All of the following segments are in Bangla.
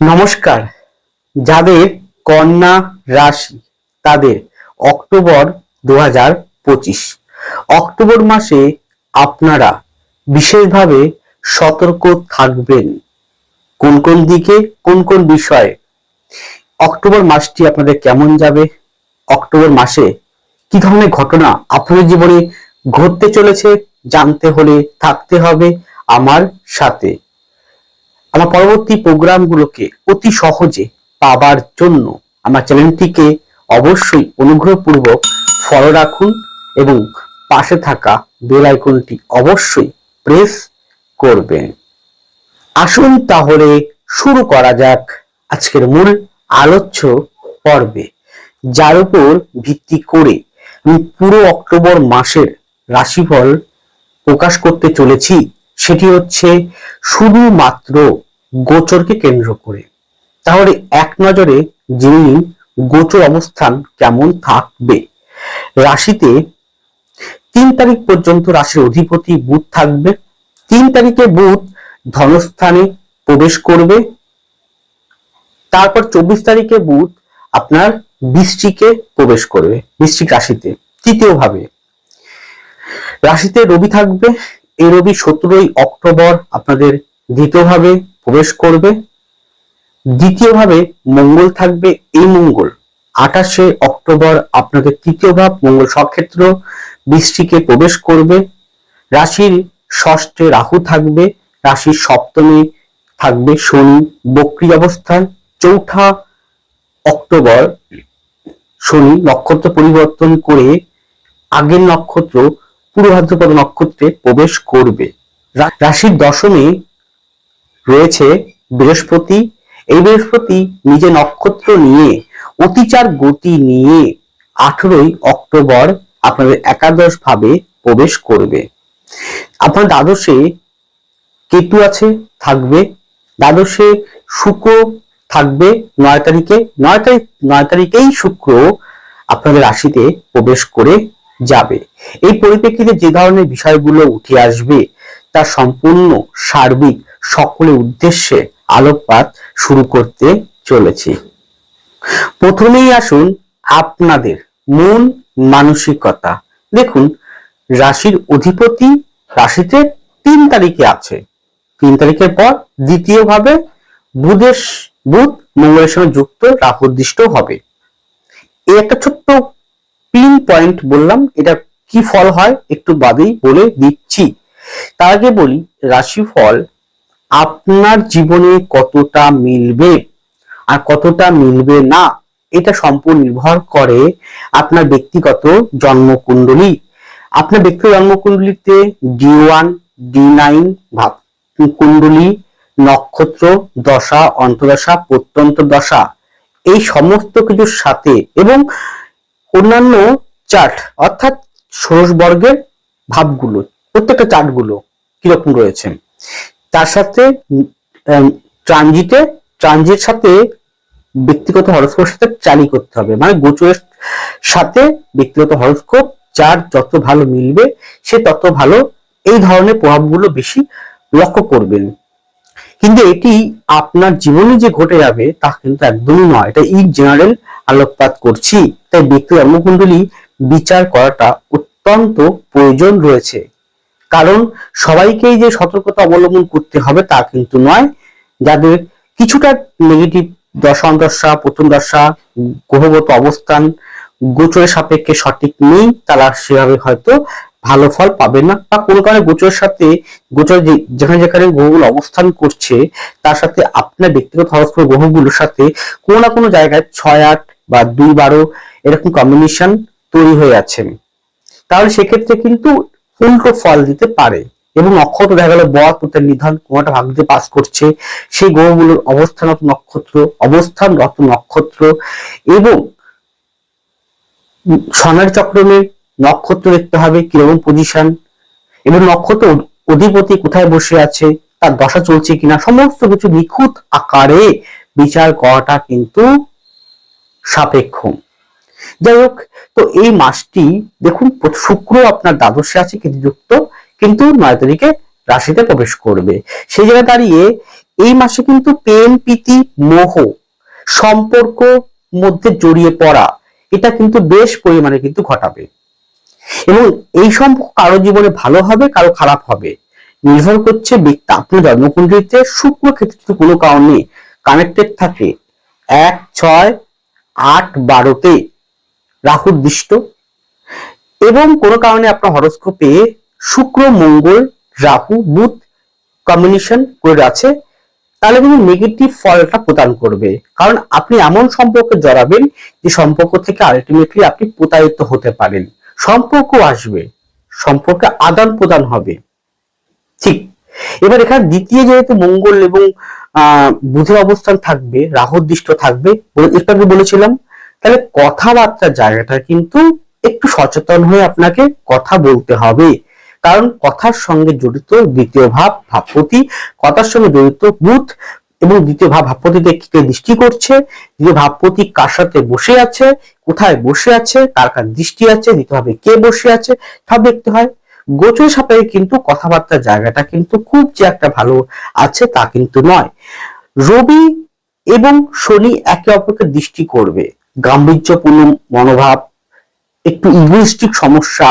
নমস্কার। যাদের কন্যা রাশি, তাদের অক্টোবর দু হাজার পঁচিশ। অক্টোবর মাসে আপনারা বিশেষভাবে সতর্ক থাকবেন। কোন কোন দিকে, কোন কোন বিষয়ে? অক্টোবর মাসটি আপনাদের কেমন যাবে? অক্টোবর মাসে কি ধরনের ঘটনা আপনাদের জীবনে ঘটতে চলেছে, জানতে হলে থাকতে হবে আমার সাথে। আমার পরবর্তী প্রোগ্রামগুলোকে অতি সহজে পাবার জন্য আমার চ্যানেলটিকে অবশ্যই অনুগ্রহপূর্বক ফলো রাখুন এবং পাশে থাকা বেল আইকনটি অবশ্যই প্রেস করবেন। আসুন তাহলে শুরু করা যাক আজকের মূল আলোচ্য পর্বে, যার উপর ভিত্তি করে আমি পুরো অক্টোবর মাসের রাশিফল প্রকাশ করতে চলেছি, সেটি হচ্ছে শুধুমাত্র গোচরকে কেন্দ্র করে। তাহলে এক নজরে জেনে নিন গোচর অবস্থান কেমন থাকবে। রাশিতে তিন তারিখ পর্যন্ত রাশির অধিপতি বুধ থাকবে। তিন তারিখে বুধ ধনস্থানে প্রবেশ করবে। তারপর চব্বিশ তারিখে বুধ আপনার বৃষ্টিকে প্রবেশ করবে বৃষ্টিক রাশিতে। তৃতীয় ভাবে রাশিতে রবি থাকবে। এই রবি সতেরোই অক্টোবর আপনাদের দ্বিতীয়ভাবে করবে। দ্বিতীয়ভাবে মঙ্গল থাকবে এই মঙ্গল। আঠাশে অক্টোবর আপনাদের তৃতীয় ভাব, মঙ্গল সক্ষেত্র বৃষ্টিকে প্রবেশ করবে। রাশির ষষ্ঠে রাহু থাকবে, রাশির সপ্তমে থাকবে শনি বক্রী অবস্থান। চৌঠা অক্টোবর শনি নক্ষত্র পরিবর্তন করে আগের নক্ষত্র পূর্ব ভাদ্রপদ নক্ষত্রে প্রবেশ করবে। রাশির দশমে রয়েছে বৃহস্পতি। এই বৃহস্পতি নিজে নক্ষত্র নিয়ে, অতিচার গতি নিয়ে আঠেরোই অক্টোবর আপনাদের একাদশ ভাবে প্রবেশ করবে। আপনার দ্বাদশে কেতু আছে, থাকবে। দ্বাদশে শুক্র থাকবে নয় তারিখে। নয় তারিখ, নয় তারিখেই শুক্র আপনাদের রাশিতে প্রবেশ করে যাবে। এই পরিপ্রেক্ষিতে যে ধরনের বিষয়গুলো উঠে আসবে, তা সম্পূর্ণ সার্বিক সকলের উদ্দেশ্যে আলোকপাত শুরু করতে চলেছি। প্রথমেই আসুন আপনাদের মন মানসিকতা। দেখুন, রাশির অধিপতি রাশিতে তিন তারিখে আছে। তিন তারিখের পর দ্বিতীয় ভাবে বুধের বুধ মঙ্গলের সঙ্গে যুক্ত রাহুদৃষ্ট হবে। এই একটা ছোট্ট পিন পয়েন্ট বললাম, এটা কি ফল হয় একটু বাদেই বলে দিচ্ছি। তার আগে বলি, রাশিফল আপনার জীবনে কতটা মিলবে আর কতটা মিলবে না, এটা সম্পূর্ণ নির্ভর করে আপনার ব্যক্তিগত জন্মকুণ্ডলী। আপনার ব্যক্তিগত জন্মকুণ্ডলিতে ডি ওয়ান ডি নাইন ভাব, কুণ্ডলী, নক্ষত্র, দশা অন্তদশা প্রত্যন্ত দশা, এই সমস্ত কিছুর সাথে এবং অন্যান্য চার্ট, অর্থাৎ ষোড়শ বর্গের ভাবগুলো, প্রত্যেকটা চার্টগুলো কীরকম রয়েছে? তার সাথে ট্রানজিটে, ট্রানজিট সাথে ব্যক্তিগত হরস্কোপের সাথে চালি করতে হবে। মানে গোচরের সাথে ব্যক্তিগত হরস্কোপ, যার যত ভালো মিলবে, সে তত ভালো এই ধরনের প্রভাবগুলো বেশি লক্ষ্য করবেন। কিন্তু এটি আপনার জীবনে যে ঘটে যাবে, তা কিন্তু একদমই নয়। এটা ইন জেনারেল আলোকপাত করছি। তাই ব্যক্তি কর্মকুণ্ডলী বিচার করাটা অত্যন্ত প্রয়োজন রয়েছে। কারণ সবাইকেই যে সতর্কতা অবলম্বন করতে হবে তা কিন্তু নয়। যাদের কিছুটা নেগেটিভ দশা দশা প্রথম দশা, গ্রহগত অবস্থান গোচরের সাপেক্ষে সঠিক নেই, তারা সেভাবে হয়তো ভালো ফল পাবে না। বা কোনো কারণে গোচরের সাথে গোচর যেখানে যেখানে গ্রহগুলো অবস্থান করছে, তার সাথে আপনার ব্যক্তিগত হরস্কোপ গ্রহগুলোর সাথে কোনো না কোনো জায়গায় ছয় আট বা দুই বারো এরকম কম্বিনেশন তৈরি হয়ে আছে তাহলে সেক্ষেত্রে কিন্তু উল্টো ফল দিতে পারে এবং নক্ষত্র দেখা গেল বদ পুত্রের নিধন কোনটা ভাগ্যতে পাস করছে। সেই গ্রহগুলোর অবস্থানরত নক্ষত্র অবস্থানরত নক্ষত্র এবং সোনার চক্রমের নক্ষত্র দেখতে হবে, কীরকম পজিশন এবং নক্ষত্র অধিপতি কোথায় বসে আছে, তার দশা চলছে কিনা, সমস্ত কিছু নিখুঁত আকারে বিচার করাটা কিন্তু সাপেক্ষ। যাই হোক, তো এই মাসটি দেখুন শুক্র আপনার দ্বাদশে আছে যুক্ত, কিন্তু নয় তারিখে রাশিতে প্রবেশ করবে। সেই জায়গায় দাঁড়িয়ে এই মাসে কিন্তু প্রেম, প্রীতি, মোহ, সম্পর্ক মধ্যে জড়িয়ে পড়া, এটা কিন্তু বেশ পরিমাণে কিন্তু ঘটাবে। এবং এই সম্পর্ক কারও জীবনে ভালো হবে, কারও খারাপ হবে। নির্ভর করছে ব্যক্তি আপনার জন্মকুণ্ডলিতে শুক্র ক্ষেত্রে কোনো কারণে কানেক্টেড থাকে। এক, ছয়, আট, বারোতে রাহুর এবং কোনো কারণে আপনার হরস্কোপে শুক্র, মঙ্গল, রাহু, বুধ কম্বিনেশন করে আছে, তাহলে কিন্তু নেগেটিভ ফলটা প্রদান করবে। কারণ আপনি এমন সম্পর্কে জড়াবেন যে সম্পর্ক থেকে আলটিমেটলি আপনি প্রতারিত হতে পারেন। সম্পর্ক আসবে, সম্পর্কে আদান প্রদান হবে। ঠিক। এবার এখানে দ্বিতীয় যেহেতু মঙ্গল এবং, আহ, বুধের অবস্থান থাকবে, রাহুর দৃষ্ট থাকবে বলে- বলেছিলাম তাহলে কথাবার্তার জায়গাটা কিন্তু একটু সচেতন হয়ে আপনাকে কথা বলতে হবে। কারণ কথার সঙ্গে জড়িত দ্বিতীয় ভাব, ভাবপতি, কথার সঙ্গে জড়িত বুধ এবং দ্বিতীয় ভাব ভাবপতিতে কে দৃষ্টি করছে, দ্বিতীয় ভাবপতি কার সাথে বসে আছে, কোথায় বসে আছে, কার কার দৃষ্টি আছে দ্বিতীয়ভাবে কে বসে আছে, সব দেখতে হয়। গোচর সাপেক্ষে কিন্তু কথাবার্তার জায়গাটা কিন্তু খুব যে একটা ভালো আছে তা কিন্তু নয়। রবি এবং শনি একে অপরকে দৃষ্টি করবে। গাম্ভীর্যপূর্ণ মনোভাব, একটু ইগোইস্টিক সমস্যা,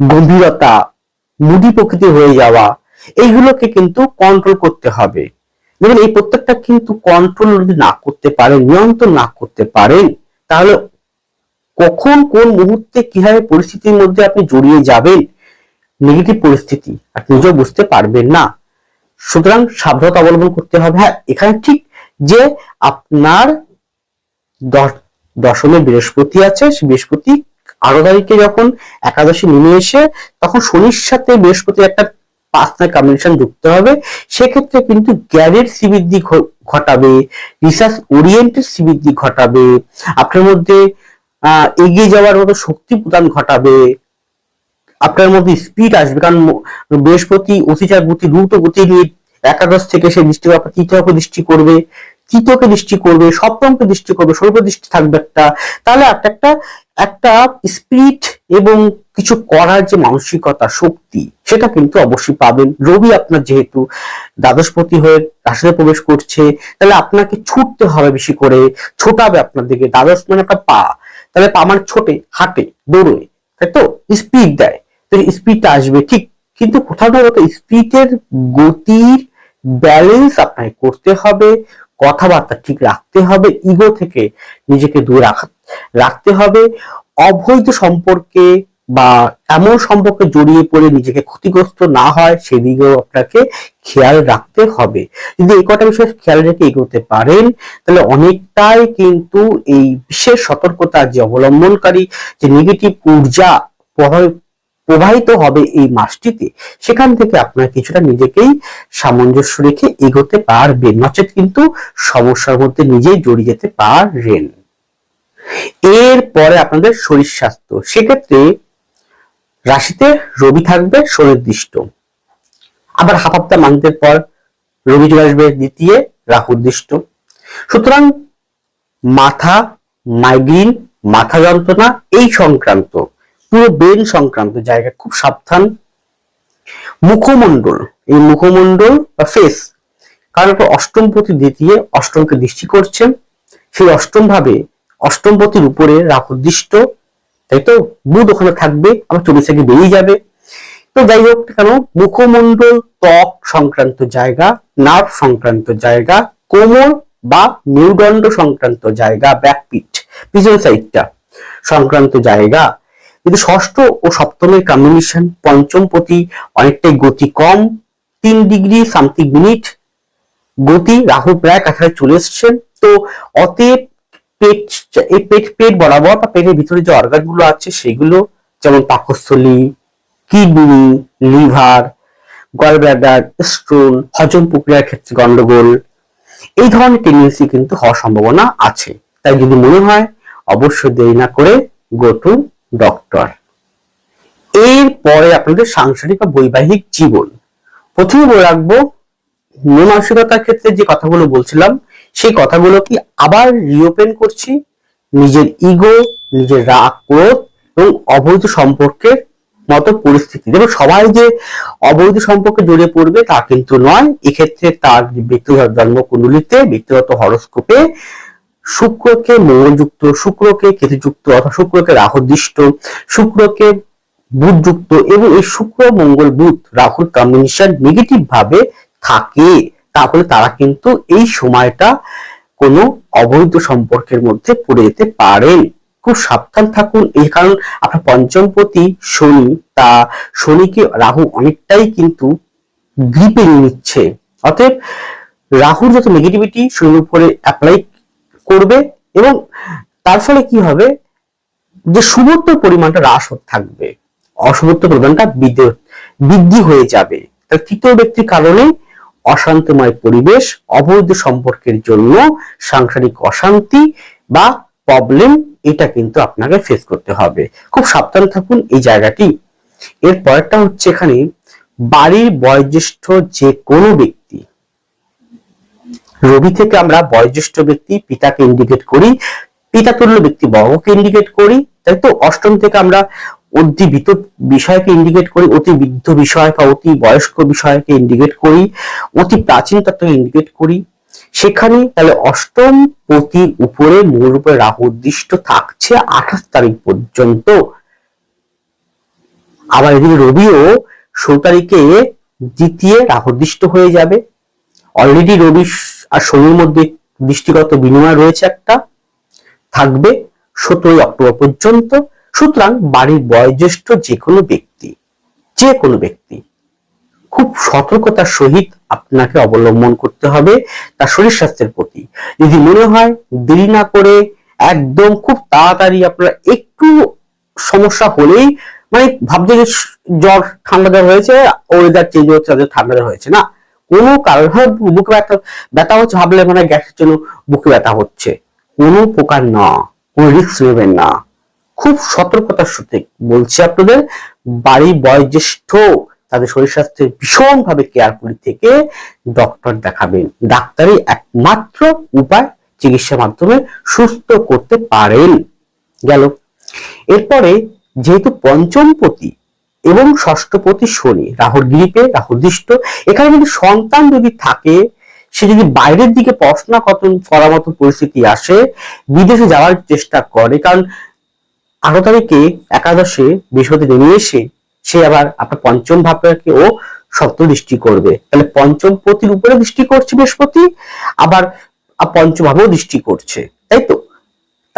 গম্ভীরতা, মুদি প্রকৃতি হয়ে যাওয়া, এইগুলোকে কিন্তু কন্ট্রোল করতে হবে। দেখুন, এই প্রত্যেকটা কিন্তু কন্ট্রোল যদি না করতে পারেন, নিয়ন্ত্রণ না করতে পারেন, তাহলে কখন কোন মুহূর্তে কীভাবে পরিস্থিতির মধ্যে আপনি জড়িয়ে যাবেন নেগেটিভ পরিস্থিতি, আপনি নিজেও বুঝতে পারবেন না। সুতরাং সাবধানতা অবলম্বন করতে হবে। হ্যাঁ এখানে ঠিক যে আপনার দশমে বৃহস্পতি আছে বৃহস্পতি আরও তারিখে যখন একাদশী নেমে এসে, তখন শনির সাথে বৃহস্পতির একটা পাঁচনায় কম্বিনেশন যুক্ত হবে। সেক্ষেত্রে কিন্তু জ্ঞানের শ্রীবৃদ্ধি ঘটাবে রিসার্চ ওরিয়েন্টেড শ্রীবৃদ্ধি ঘটাবে, আপনার মধ্যে এগিয়ে যাওয়ার মতো শক্তি প্রদান ঘটাবে। আপনার মধ্যে স্পিড আসবে, কারণ বৃহস্পতি অতিচার গতি, দ্রুত গতি নিয়ে একাদশ থেকে সে দৃষ্টি দৃষ্টি করবে। তৃতীয়কে দৃষ্টি করবে, সপ্তমকে দৃষ্টি করবে স্বল্প দৃষ্টি থাকবে একটা, তাহলে একটা একটা একটা স্পিরিট এবং কিছু করার যে মানসিকতা, শক্তি, সেটা কিন্তু অবশ্যই পাবেন। রবি আপনার যেহেতু দ্বাদশপতি হয়ে রাশিতে প্রবেশ করছে, তাহলে আপনাকে ছুটতে হবে বেশি করে, ছোটাবে আপনার দিকে। দ্বাদশ মানে একটা পা, তাহলে পা মানে ছোটে, হাঁটে, দৌড়ে, তাই তো? স্পিড দেয়, তো স্পিডটা আসবে, ঠিক। কিন্তু কোথাও না কোথাও স্পিডের গতির ব্যালেন্স আপনাকে করতে হবে। কথাবার্তা ঠিক রাখতে হবে ইগো থেকে নিজেকে দূরে রাখা, রাখতে হবে। অবৈধ সম্পর্কে বা এমন সম্পর্কে জড়িয়ে পড়ে নিজেকে ক্ষতিগ্রস্ত না হয়, সেদিকেও আপনাকে খেয়াল রাখতে হবে। যদি এই কটা বিষয় খেয়াল রেখে এগোতে পারেন, তাহলে অনেকটাই কিন্তু এই বিশেষ সতর্কতা যে অবলম্বনকারী, যে নেগেটিভ ঊর্জা প্রভাব- প্রবাহিত হবে এই মাসটিতে, সেখান থেকে আপনার কিছুটা নিজেকেই সামঞ্জস্য রেখে এগোতে পারবেন। নচেত কিন্তু সমস্যার মধ্যে নিজেই জড়িয়ে যেতে পারেন। এর পরে আপনাদের শরীর স্বাস্থ্য। সেক্ষেত্রে রাশিতে রবি থাকবে সুনির্দিষ্ট আবার হাফ হাফতা মান্থের পর রবি চলে আসবে দ্বিতীয় রাহুর্দিষ্ট সুতরাং মাথা মাইগ্রেন মাথা যন্ত্রণা এই সংক্রান্ত পুরো ব্রেন সংক্রান্ত জায়গা খুব সাবধান। মুখমণ্ডল, এই মুখমণ্ডল বা ফেস কারণ আপনার অষ্টমপতি দ্বিতীয় অষ্টমকে দৃষ্টি করছেন সেই অষ্টম ভাবে অষ্টমপতির উপরে রাহু দৃষ্ট, তাই তো? বুধ ওখানে থাকবে আবার চল্লিশ থেকে বেরিয়ে যাবে। তো যাই হোক, কেন? মুখমণ্ডল, ত্বক সংক্রান্ত জায়গা নার্ভ সংক্রান্ত জায়গা, কোমর বা মেরুদণ্ড সংক্রান্ত জায়গা ব্যাকপিট পিছন সাইডটা সংক্রান্ত জায়গা। কিন্তু ষষ্ঠ ও সপ্তমের কম্বিনেশন পঞ্চম প্রতি অনেকটাই গতি কম, তিন ডিগ্রি সামথিং মিনিট গতি রাহু প্রায় কাছাকাছি চলে এসছেন তো অতএব পেট, এই পেট পেট বরাবর বা পেটের ভিতরে যে অর্গানগুলো আছে সেগুলো যেমন পাকস্থলী, কিডনি, লিভার গলব্লাডার স্টোন হজম প্রক্রিয়ার ক্ষেত্রে গন্ডগোল, এই ধরনের টেন্ডেন্সি কিন্তু হওয়ার সম্ভাবনা আছে। তাই যদি মনে হয়, অবশ্যই দেরি না করে গো টু ডক্টর। এরপরে আপনাদের সাংসারিক বা বৈবাহিক জীবন। প্রথমে বলে রাখব মানসিকতার ক্ষেত্রে যে কথাগুলো বলছিলাম, সেই কথাগুলো কি আবার রিওপেন করছি? নিজের ইগো নিজের রাগ, ক্রোধ এবং অবৈধ সম্পর্কের মতো পরিস্থিতি। দেখো সবাই যে অবৈধ সম্পর্কে জড়িয়ে পড়বে তা কিন্তু নয়। এক্ষেত্রে তার ব্যক্তিগত জন্মকুণ্ডলিতে, ব্যক্তিগত হরস্কোপে শুক্রকে মঙ্গলযুক্ত, শুক্রকে কেতুযুক্ত অথবা শুক্রকে রাহুদৃষ্ট, শুক্রকে বুধযুক্ত এবং এই শুক্র, মঙ্গল, বুধ, রাহুর কম্বিনেশন নেগেটিভ ভাবে থাকে। তাহলে তারা কিন্তু এই সময়টা কোনো অবৈধ সম্পর্কের মধ্যে পড়ে যেতে পারেন। খুব সাবধান থাকুন। এই কারণ আপনার পঞ্চমপতি শনি, তা শনিকে রাহু অনেকটাই কিন্তু গ্রিপে নিচ্ছে। অতএব রাহুর যত নেগেটিভিটি শনির উপরে অ্যাপ্লাই করবে এবং তার ফলে কি হবে? যে শুভত্বর পরিমাণটা হ্রাস থাকবে। অশুভত্ব পরিমাণটা বৃদ্ধি হয়ে যাবে। তার তৃতীয় ব্যক্তির কারণে অশান্তিময় পরিবেশ, অবৈধ সম্পর্কের জন্য সাংসারিক অশান্তি বা প্রবলেম এটা কিন্তু আপনাকে ফেস করতে হবে। খুব সাবধান থাকুন এই জায়গাটি। এর পরেরটা হচ্ছে এখানে বাড়ির বয়োজ্যেষ্ঠ যে কোনো ব্যক্তি রবি থেকে আমরা বয়োজ্যেষ্ঠ ব্যক্তি পিতাকে ইন্ডিকেট করি, পিতাতুল্য ব্যক্তি বর্গকে ইন্ডিকেট করি, তাই তো? অষ্টম থেকে আমরা অতি বিত বিষয়কে ইন্ডিকেট করি, অতি বৃদ্ধ বিষয় বা অতি বয়স্ক বিষয়কে ইন্ডিকেট করি, অতি প্রাচীন তত্ত্বকে ইন্ডিকেট করি। সেখানে তাহলে অষ্টম পতির উপরে মূল রূপে রাহু উদ্দিষ্ট থাকছে আঠাশ তারিখ পর্যন্ত। আবার এদিকে রবিও ষোলো তারিখে দ্বিতীয় রাহুদৃষ্ট হয়ে যাবে। অলরেডি রবি আর শনির মধ্যে দৃষ্টিগত বিনিময় রয়েছে একটা, থাকবে সতেরোই অক্টোবর পর্যন্ত। সুতরাং বাড়ির বয়োজ্যেষ্ঠ যে কোনো ব্যক্তি যে কোনো ব্যক্তি, খুব সতর্কতার সহিত আপনাকে অবলম্বন করতে হবে তার শরীর স্বাস্থ্যের প্রতি। যদি মনে হয় দেরি না করে একদম খুব তাড়াতাড়ি আপনার একটু সমস্যা হলেই মানে ভাবছে যে জ্বর, ঠান্ডা জ্বর হয়েছে ওয়েদার চেঞ্জ হচ্ছে ঠান্ডা জ্বর হয়েছে না। কোনো কারণে বুকে ব্যথা ব্যথা হচ্ছে ভাবলে মানে গ্যাসের জন্য বুকে ব্যথা হচ্ছে। কোনো প্রকার না, কোনো রিস্ক নেবেন না। খুব সতর্কতার সাথে বলছি আপনাদের বাড়ি বয়োজ্যেষ্ঠ তাদের শরীর স্বাস্থ্যের ভীষণ ভাবে কেয়ারফুলি থেকে ডক্টর দেখাবেন। ডাক্তারই একমাত্র উপায় চিকিৎসার মাধ্যমে সুস্থ করতে পারেন। গেল। এরপরে যেহেতু পঞ্চমপতি এবং ষষ্ঠপতি শনি, রাহুর গ্রিপে রাহুদৃষ্ট এখানে যদি সন্তান যদি থাকে, সে যদি বাইরের দিকে পড়াশোনা কতন, করার মতো পরিস্থিতি আসে, বিদেশে যাওয়ার চেষ্টা করে, কারণ আঠারো তারিখে একাদশে বৃহস্পতি নেমে এসে, সে আবার আপনার পঞ্চম ভাবকে ও সপ্ত দৃষ্টি করবে। তাহলে পঞ্চম পতির উপরে দৃষ্টি করছে বৃহস্পতি, আবার পঞ্চম ভাবেও দৃষ্টি করছে।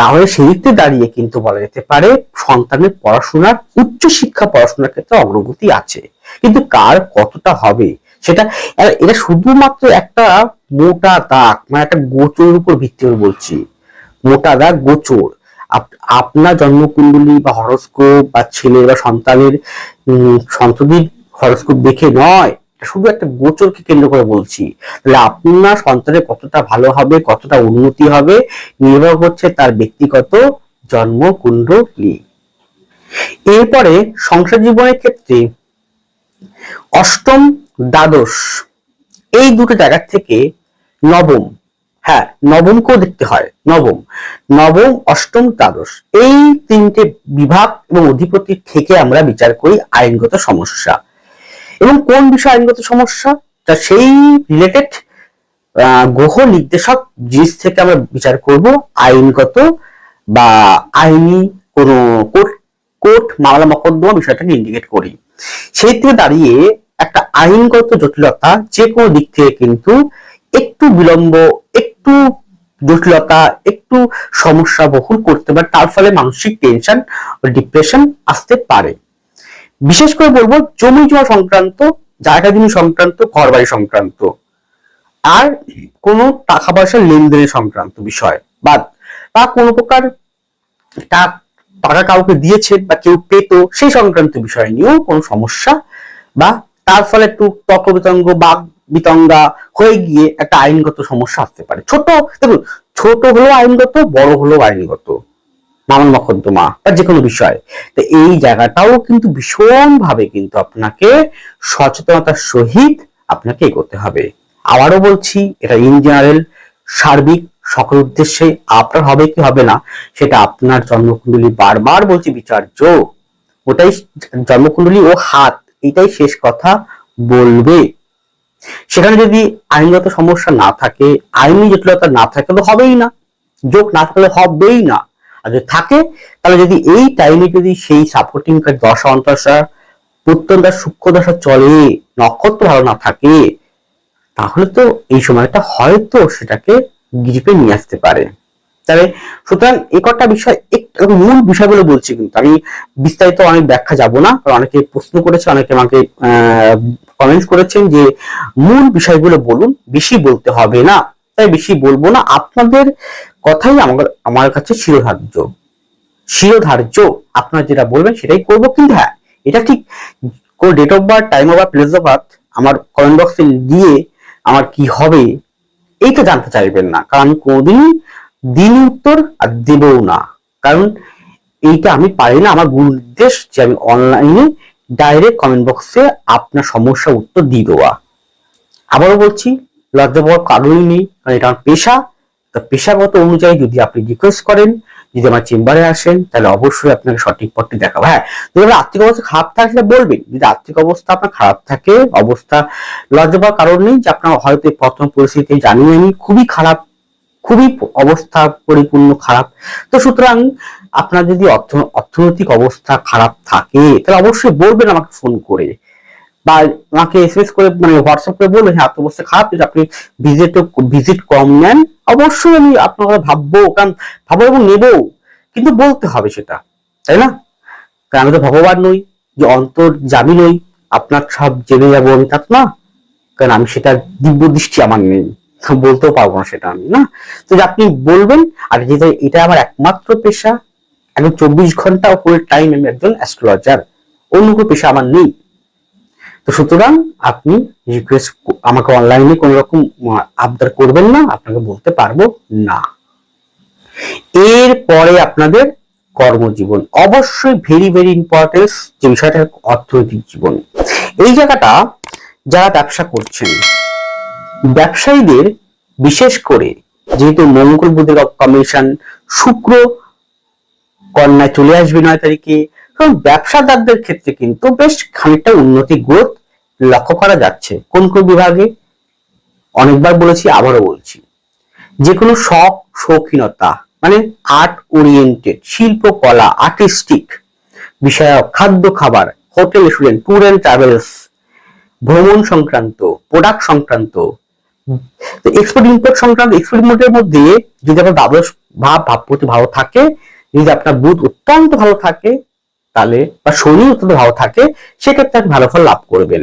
তাহলে সেই দিক দাঁড়িয়ে কিন্তু বলা যেতে পারে সন্তানের পড়াশোনার উচ্চ শিক্ষা পড়াশোনার ক্ষেত্রে অগ্রগতি আছে। কিন্তু কার কতটা হবে সেটা এটা শুধুমাত্র একটা মোটা দাগ মানে একটা গোচরের উপর ভিত্তি করে বলছি। মোটা দাগ, গোচর। আপনার জন্মকুণ্ডলী বা হরস্কোপ বা ছেলের বা সন্তানের সন্ততির হরস্কোপ দেখে নয় শুধু একটা গোচরকে কেন্দ্র করে বলছি, তাহলে আপনার সন্তানের কতটা ভালো হবে, কতটা উন্নতি হবে, নির্ভর করছে তার ব্যক্তিগত জন্ম জন্মকুণ্ডলী এরপরে সংসার জীবনের ক্ষেত্রে অষ্টম দ্বাদশ, এই দুটো জায়গা থেকে নবম হ্যাঁ নবমকেও দেখতে হয়, নবম নবম, অষ্টম, দ্বাদশ, এই তিনটে বিভাগ এবং অধিপতি থেকে আমরা বিচার করি আইনগত সমস্যা। এবং কোন বিষয় আইনগত সমস্যা, তা সেই রিলেটেড গ্রহ নির্দেশক জিনিস থেকে আমরা বিচার করব আইনগত বা আইনি কোনো কোর্ট কোর্ট মামলা মকদ্দমা বিষয়টাকে ইন্ডিকেট করি। সেই থেকে দাঁড়িয়ে একটা আইনগত জটিলতা যে কোনো দিক থেকে কিন্তু একটু বিলম্ব, একটু জটিলতা, একটু সমস্যা বহুল করতে পারে, তার ফলে মানসিক টেনশন ডিপ্রেশন আসতে পারে। বিশেষ করে বলব জমি জমা সংক্রান্ত, জায়গা জমি সংক্রান্ত ঘর বাড়ি সংক্রান্ত। আর কোনো টাকা পয়সার লেনদেনের সংক্রান্ত বিষয় বা বা কোনো প্রকার টাকা কাউকে দিয়েছে বা কেউ পেতো, সেই সংক্রান্ত বিষয় নিয়েও কোনো সমস্যা বা তার ফলে একটু তর্ক বিতঙ্গ বাঘ বিতঙ্গা হয়ে গিয়ে একটা আইনগত সমস্যা আসতে পারে। ছোট, দেখুন, ছোট হলো আইনগত, বড় হলো আইনগত। মামল মকদ্দমা বা যে কোনো বিষয়। তো এই জায়গাটাও কিন্তু ভীষণ ভাবে কিন্তু আপনাকে সচেতনতার সহিত আপনাকে এগোতে হবে। আবারও বলছি, এটা ইন জেনারেল সার্বিক সকল উদ্দেশ্যে আপনার হবে কি হবে না, সেটা আপনার জন্মকুণ্ডলী বারবার বলছি বিচার্য ওটাই জন্মকুণ্ডলী ও হাত, এটাই শেষ কথা বলবে। সেখানে যদি আইনগত সমস্যা না থাকে, আইনি জটিলতা না থাকে, তো হবেই না। যোগ না থাকলে হবেই না। আর থাকে, তাহলে যদি এই টাইমে যদি সেই সাপোর্টিং দশা অন্তশা প্রত্যন্ত সূক্ষ্ম দশা চলে, নক্ষত্র ভালো না থাকে, তাহলে তো এই সময়টা হয়তো সেটাকে গ্রিপে নিয়ে আসতে পারে। তাহলে সুতরাং এই কটা বিষয় একটু মূল বিষয়গুলো বলছি কিন্তু, আমি বিস্তারিত অনেক ব্যাখ্যা যাব না, কারণ অনেকে প্রশ্ন করেছে, অনেকে আমাকে কমেন্টস করেছেন যে মূল বিষয়গুলো বলুন, বেশি বলতে হবে না। তাই বেশি বলব না। আপনাদের কথাই আমার আমার কাছে শিরোধার্য। শিরোধার্য, আপনারা যেটা বলবেন সেটাই করব কিন্তু হ্যাঁ এটা ঠিক। কোন date of birth time of birth place of birth আমার কমেন্ট বক্সে দিয়ে আমার কি হবে, এইটা জানতে চাইবেন না। কারণ আমি কোনোদিনই দিন উত্তর আর দেবও না। কারণ এইটা আমি পারি না। আমার গুরু নির্দেশ যে আমি অনলাইনে ডাইরেক্ট কমেন্ট বক্সে আপনার সমস্যা উত্তর দিয়ে দেওয়া। আবারও বলছি, লজ্জা পাওয়ার কারণই নেই। কারণ এটা আমার পেশা। তা পেশাগত অনুযায়ী যদি আপনি রিকোয়েস্ট করেন, যদি আমার চেম্বারে আসেন, তাহলে অবশ্যই আপনাকে সঠিক পথটি দেখাবো। হ্যাঁ যদি আপনার আর্থিক অবস্থা খারাপ থাকে সেটা বলবেন। যদি আর্থিক অবস্থা আপনার খারাপ থাকে, অবস্থা লজ্জা পাওয়ার কারণ নেই, যে আপনার হয়তো প্রথম পরিস্থিতি জানি আমি খুবই খারাপ, খুবই অবস্থা পরিপূর্ণ খারাপ। তো সুতরাং আপনার যদি অর্থ, অর্থনৈতিক অবস্থা খারাপ থাকে, তাহলে অবশ্যই বলবেন আমাকে ফোন করে। বা আমাকে এসএমএস করে মানে হোয়াটসঅ্যাপ করে হ্যাঁ অবস্থা খারাপ, যদি আপনি ভিজিট ভিজিট কম নেন, অবশ্যই আমি আপনার ভাববো, কারণ ভাববো এবং নেব। কিন্তু বলতে হবে সেটা, তাই না? কারণ আমি তো ভগবান নই, যে অন্তর নই, আপনার সব জেনে যাব আমি, তা না। কারণ আমি সেটা দিব্য দৃষ্টি আমার নেই বলতেও পারব না সেটা আমি, না? তো যে আপনি বলবেন, আর যেটা এটা আমার একমাত্র পেশা, একদম চব্বিশ ঘণ্টা ফুল টাইম আমি একজন অ্যাস্ট্রোলজার অন্য কোনো পেশা আমার নেই। তো সুতরাং আপনি রিকোয়েস্ট আমাকে অনলাইনে কোন রকম আবদার করবেন না, আপনাকে বলতে পারব না। এরপরে আপনাদের কর্মজীবন। অবশ্যই ভেরি ভেরি ইম্পর্টেন্স যে বিষয়টা অর্থনৈতিক জীবন। এই জায়গাটা যারা ব্যবসা করছেন, ব্যবসায়ীদের বিশেষ করে যেহেতু মঙ্গল বুধের কমিশন শুক্র কন্যায় চলে আসবে নয় তারিখে, কারণ ব্যবসাদারদের ক্ষেত্রে কিন্তু বেশ খানিকটা উন্নতি গ্রোথ লক্ষ্য করা যাচ্ছে। কোন কোন বিভাগে? অনেকবার বলেছি, আবারও বলছি। যে কোনো শখ, শৌখিনতা মানে আর্ট ওরিয়েন্টেড শিল্পকলা আর্টিস্টিক বিষয়ক খাদ্য, খাবার, hotel student tour and travels ভ্রমণ সংক্রান্ত প্রোডাক্ট সংক্রান্ত এক্সপোর্ট ইম্পোর্ট সংক্রান্ত এক্সপোর্ট ইম্পোর্টের মধ্যে যদি আপনার দ্বাদশ ভাব ভাবপতি ভালো থাকে, যদি আপনার বুধ অত্যন্ত ভালো থাকে, তাহলে বা শনি অত্যন্ত ভালো থাকে, সেক্ষেত্রে আপনি ভালো ফল লাভ করবেন।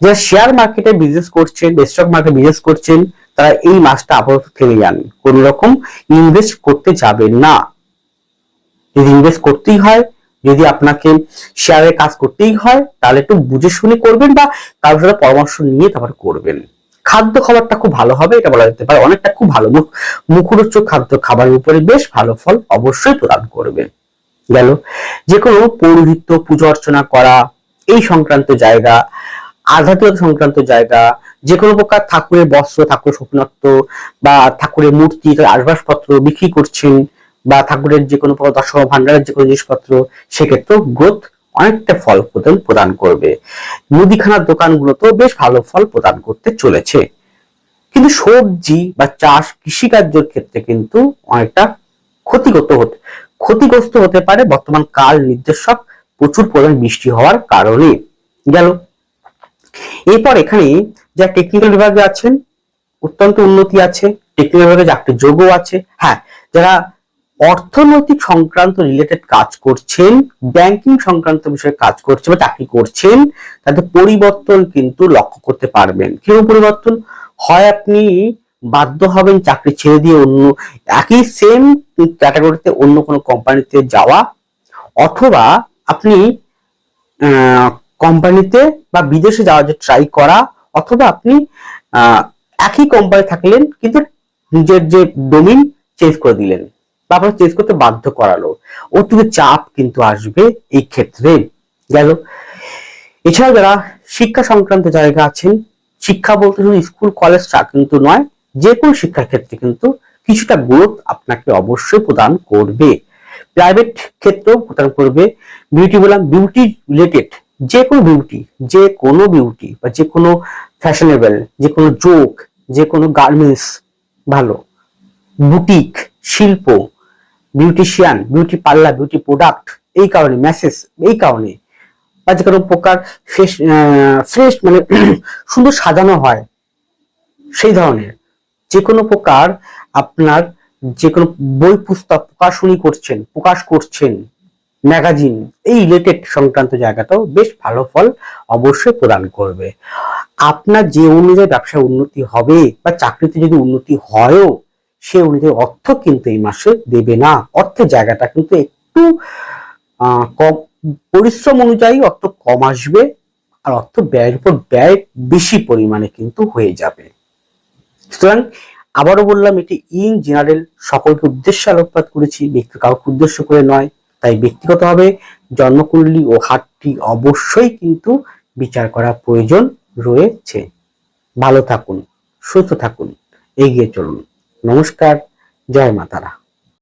যারা শেয়ার মার্কেটে বিজনেস করছেন স্টক মার্কেটে বিজনেস করছেন, তারা এই মাসটা আপাতত থেমে যান। কোন রকম ইনভেস্ট করতে যাবেন না। যদি ইনভেস্ট করতেই হয়, যদি আপনাকে শেয়ারে কাজ করতেই হয়, তাহলে একটু বুঝে শুনে করবেন বা কারোর সাথে পরামর্শ নিয়ে তারপর করবেন। খাদ্য খাবারটা খুব ভালো হবে, এটা বলা যেতে পারে। অনেকটা খুব ভালো। মুখ, মুখরোচক খাদ্য খাবারের উপরে বেশ ভালো ফল অবশ্যই প্রদান করবে। গেল। যে কোনো পৌরোহিত্য, পুজো অর্চনা করা, এই সংক্রান্ত জায়গা আধ্যাত্মিকতা সংক্রান্ত জায়গা যে কোনো প্রকার ঠাকুরের বস্ত্র, ঠাকুরের স্বপ্নত্ব বা ঠাকুরের মূর্তি আসবাসপত্র বিক্রি করছেন বা ঠাকুরের যে কোনো প্রকার দর্শক ভান্ডারের যে কোনো জিনিসপত্র, সেক্ষেত্রেও গ্রোথ অনেকটা ফল প্রদান প্রদান করবে। মুদিখানার দোকানগুলোতেও বেশ ভালো ফল প্রদান করতে চলেছে। কিন্তু সবজি বা চাষ কৃষিকার্যের ক্ষেত্রে কিন্তু অনেকটা ক্ষতিগত হতে, ক্ষতিগ্রস্ত হতে পারে বর্তমান কাল নির্দেশক প্রচুর পরিমাণ বৃষ্টি হওয়ার কারণে। গেল এরপর এখানে যা টেকনিক্যাল বিভাগে আছেন, অত্যন্ত উন্নতি আছে টেকনিক্যাল বিভাগে চাকরির যোগও আছে। হ্যাঁ যারা অর্থনৈতিক সংক্রান্ত রিলেটেড কাজ করছেন ব্যাংকিং সংক্রান্ত বিষয়ে কাজ করছেন বা চাকরি করছেন, তাদের পরিবর্তন কিন্তু লক্ষ্য করতে পারবেন। কেউ পরিবর্তন? হয় আপনি বাধ্য হবেন চাকরি ছেড়ে দিয়ে অন্য একই সেম ক্যাটাগরিতে অন্য কোনো কোম্পানিতে যাওয়া, অথবা আপনি কোম্পানিতে বা বিদেশে যাওয়ার যে ট্রাই করা অথবা আপনি একই কোম্পানি থাকলেন কিন্তু নিজের যে ডোমিন চেঞ্জ করে দিলেন বা আপনার চেঞ্জ করতে বাধ্য করালো। অতিরিক্ত চাপ কিন্তু আসবে এই ক্ষেত্রে। গেল এছাড়া যারা শিক্ষা সংক্রান্ত জায়গা আছেন, শিক্ষা বলতে শুধু স্কুল কলেজ চা কিন্তু নয়, যে কোনো শিক্ষার ক্ষেত্রে কিন্তু কিছুটা গ্রোথ আপনাকে অবশ্যই প্রদান করবে। প্রাইভেট ক্ষেত্রেও প্রদান করবে। বিউটি বললাম বিউটি রিলেটেড যে কোনো বিউটি যে কোনো বিউটি বা যে কোনো ফ্যাশনেবল যে কোনো জোক যে কোনো গার্মেন্টস ভালো। বুটিক শিল্প beautician beauty parlour beauty product এই কারণে মেসেজ এই কারণে। বা যে কোনো প্রকার ফ্রেশ ফ্রেশ মানে সুন্দর সাজানো হয়, সেই ধরনের। যে কোনো প্রকার আপনার যে কোনো বই পুস্তক প্রকাশনী করছেন, প্রকাশ করছেন ম্যাগাজিন, এই রিলেটেড সংক্রান্ত জায়গাটাও বেশ ভালো ফল অবশ্যই প্রদান করবে। আপনার যে অনুযায়ী ব্যবসায় উন্নতি হবে বা চাকরিতে যদি উন্নতি হয়ও, সে অনুযায়ী অর্থ কিন্তু এই মাসে দেবে না। অর্থের জায়গাটা কিন্তু একটু কম, পরিশ্রম অনুযায়ী অর্থ কম আসবে আর অর্থ ব্যয়ের উপর ব্যয় বেশি পরিমাণে কিন্তু হয়ে যাবে। সুতরাং আবারও বললাম, এটি ইন জেনারেল সকলকে উদ্দেশ্যে আলোকপাত করেছি, ব্যক্তি কাউকে উদ্দেশ্য করে নয়। তাই ব্যক্তিগতভাবে জন্মকুণ্ডলী ও হাতটি অবশ্যই কিন্তু বিচার করা প্রয়োজন রয়েছে। ভালো থাকুন, সুস্থ থাকুন, এগিয়ে চলুন। নমস্কার, জয় মাতারা।